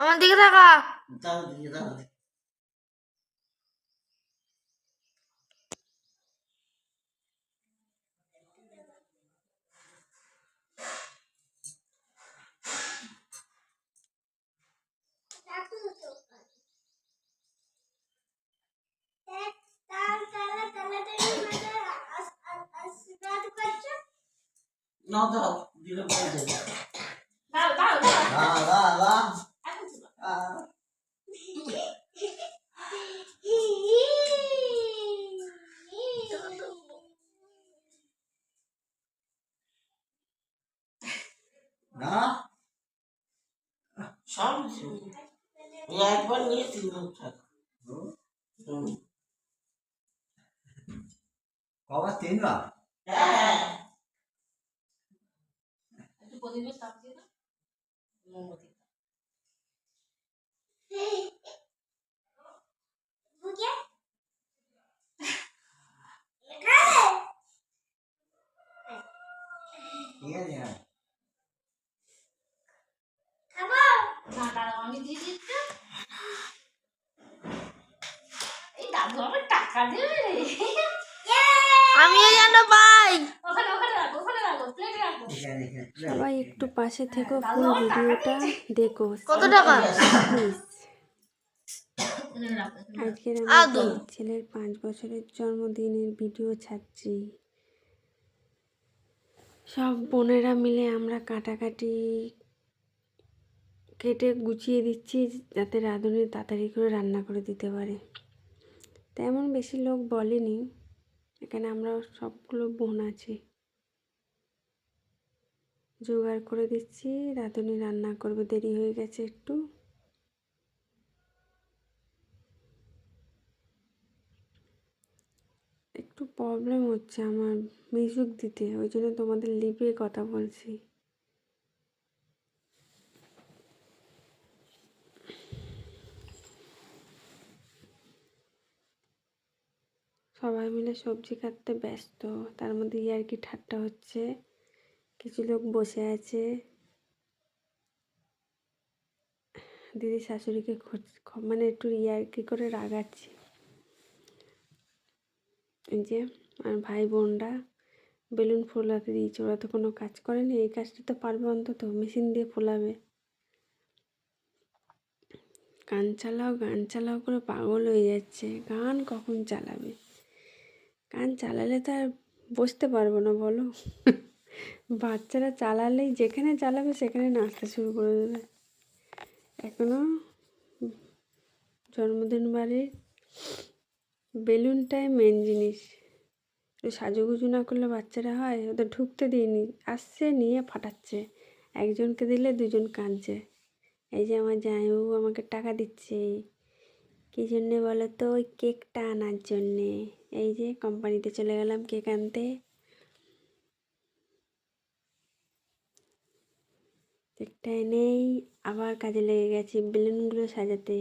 আমার দিকে থাকা তাও দিকে তাও না দাও দিলে বলে দেবো দাও দাও দাও না না না এখন ছিল। আহ, না সব কিছু। এই একবার নিয়ে তিনবার থাক। কবার তিনবার হ্যাঁ প্রদীপের তাপ দিয়ে মোমবাতি। ঠিক আছে হ্যাঁ না দাঁড়াও আমি দিয়ে দিচ্ছি এই দাদু আমার টাকা দেবে রে আমিও যেন পাই ওখানে ওখানে রাখো ওখানে রাখো প্লেটে সবাই একটু পাশে থেকো ফুল ভিডিওটা দেখো। কত টাকা। আজকের আদু। ছেলের পাঁচ বছরের জন্মদিনের ভিডিও ছাড়ছি। সব বোনেরা মিলে আমরা কাটাকাটি কেটে গুছিয়ে দিচ্ছি যাতে রাঁধুনি তাড়াতাড়ি করে রান্না করে দিতে পারে। তেমন বেশি লোক বলেনি। এখানে আমরা সবগুলো বোন আছি। জোগাড় করে দিচ্ছি। রাঁধুনি রান্না করবে, দেরি হয়ে গেছে একটু। একটু প্রবলেম হচ্ছে আমার মিউজিক দিতে, ওই জন্য তোমাদের লিপে কথা বলছি। সবাই মিলে সবজি কাটতে ব্যস্ত। তার মধ্যে ইয়ার্কি ঠাট্টা হচ্ছে। কিছু লোক বসে আছে। দিদি শাশুড়িকে মানে একটু ইয়ার্কি করে রাগাচ্ছি। যে আর ভাই বোনরা বেলুন ফোলাতে দিয়েছে, ওরা তো কোনো কাজ করেনি। এই কাজটা তো পারবে অন্তত, মেশিন দিয়ে ফোলাবে। গান চালাও গান চালাও করে পাগল হয়ে যাচ্ছে। গান কখন চালাবে? গান চালালে তো আর বসতে পারব না, বলো। বাচ্চারা চালালেই যেখানে চালাবে সেখানে নাচতে শুরু করে দেবে। এখনও জন্মদিন বাড়ির বেলুনটাই মেন জিনিস। একটু সাজুগুজু না করলে বাচ্চারা হয়, ওদের ঢুকতে দিইনি, আসছে, নিয়ে ফাটাচ্ছে। একজনকে দিলে দুজন কাঁদছে। এই যে আমার জামাইবাবু আমাকে টাকা দিচ্ছে। কী জন্যে বলো তো ওই কেকটা আনার জন্যে। এই যে কোম্পানিতে চলে গেলাম কেক আনতে। কেকটা এনেই আবার কাজে লেগে গেছি বেলুনগুলো সাজাতে।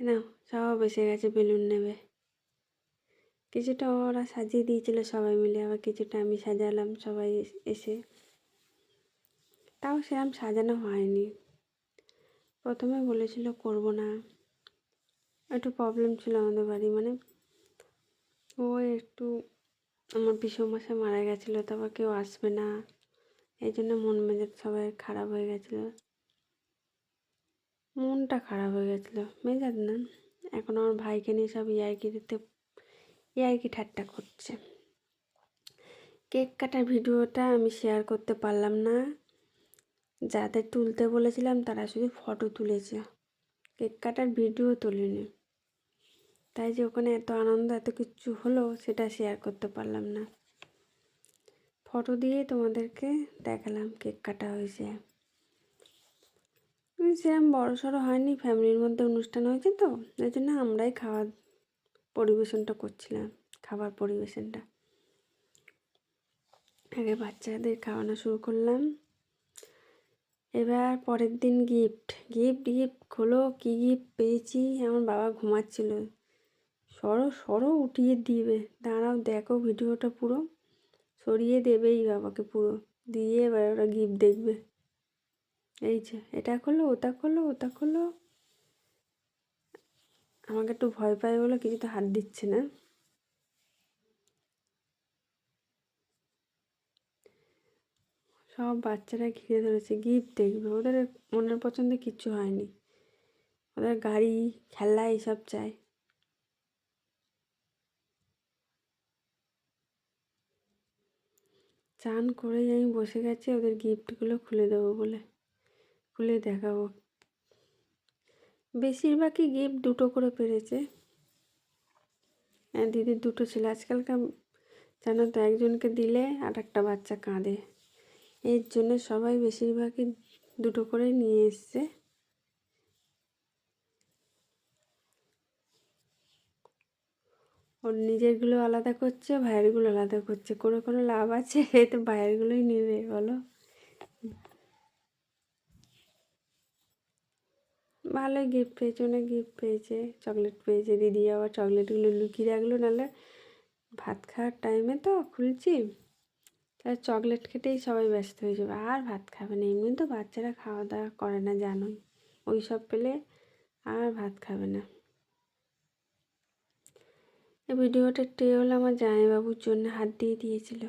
না, সব এসে গেছে বেলুন নেবে। কিছুটা ওরা সাজিয়ে দিয়েছিল সবাই মিলে, আবার কিছুটা আমি সাজালাম সবাই এসে। তাও সেরকম সাজানো হয়নি। প্রথমে বলেছিল, করব না। একটু প্রবলেম ছিল আমাদের বাড়ি মানে ও একটু আমার পিসোমশাই মারা গেছিল, তারপর কেউ আসবে না। এই জন্য মন মেজাজ সবাই খারাপ হয়ে গেছিল। মনটা খারাপ হয়ে গেছিল। মেজাজ না, এখন আমার ভাইকে নিয়ে সব ইয়ার্কিতে, ইয়ার্কি ঠাট্টা করছে। কেক কাটার ভিডিওটা আমি শেয়ার করতে পারলাম না। যাদের তুলতে বলেছিলাম তারা শুধু ফটো তুলেছে। কেক কাটার ভিডিও তোলেনি। তাই যে ওখানে এত আনন্দ, এত কিছু হলো, সেটা শেয়ার করতে পারলাম না। ফটো দিয়ে তোমাদেরকে দেখালাম কেক কাটা হয়েছে। সেরকম বড় সড়ো হয়নি ফ্যামিলির মধ্যে অনুষ্ঠান হয়েছে তো, এই জন্য আমরাই খাওয়া পরিবেশনটা করছিলাম, খাবার পরিবেশনটা। আগে বাচ্চাদের খাওয়ানো শুরু করলাম। এবার পরের দিন গিফট গিফট গিফট খোলো, কী গিফট পেয়েছি? আমার বাবা ঘুমাচ্ছিল। সরো সরো, উঠিয়ে দিবে। দাঁড়াও, দেখো ভিডিওটা পুরো। সরিয়ে দেবেই বাবাকে পুরো। দিয়ে এবার ওরা গিফট দেখবে। এই যে, এটা খোলো, ওটা খোলো ওটা খোলো। আমাকে একটু ভয় পায় বলে কিছুতে হাত দিচ্ছে না। সব বাচ্চারা ঘিরে ধরেছে গিফট দেখবে। ওদের মনের পছন্দে কিচ্ছু হয়নি। ওদের গাড়ি খেলা এইসব চায় চান করেই আমি বসে গেছি, ওদের গিফটগুলো খুলে দেবো বলে। খুলে দেখাবো। বেশিরভাগই গিফট দুটো করে পেরেছে। হ্যাঁ দিদির দুটো ছিল। আজকালকার জানো তো, একজনকে দিলে আর একটা বাচ্চা কাঁদে। এর জন্য সবাই বেশিরভাগই দুটো করে নিয়ে এসছে। ওর নিজেরগুলো আলাদা করছে ভাইয়েরগুলো আলাদা করছে। কোনো কোনো লাভ আছে? এ তো ভাইয়েরগুলোই নেবে, বলো। ভালোই গিফট পেয়েছে, অনেক গিফট পেয়েছে। চকলেট পেয়েছে, দিদি আবার চকলেটগুলো লুকিয়ে রাখল। নাহলে ভাত খাওয়ার টাইমে তো খুলছি। তাহলে চকলেট খেতেই সবাই ব্যস্ত হয়ে যাবে। আর ভাত খাবে না। এমনি তো বাচ্চারা খাওয়া দাওয়া করে না, জানোই। ওই সব পেলে আর ভাত খাবে না। এই ভিডিওটা টে হলো আমার জামাইবাবুর জন্য হাত দিয়ে দিয়েছিল।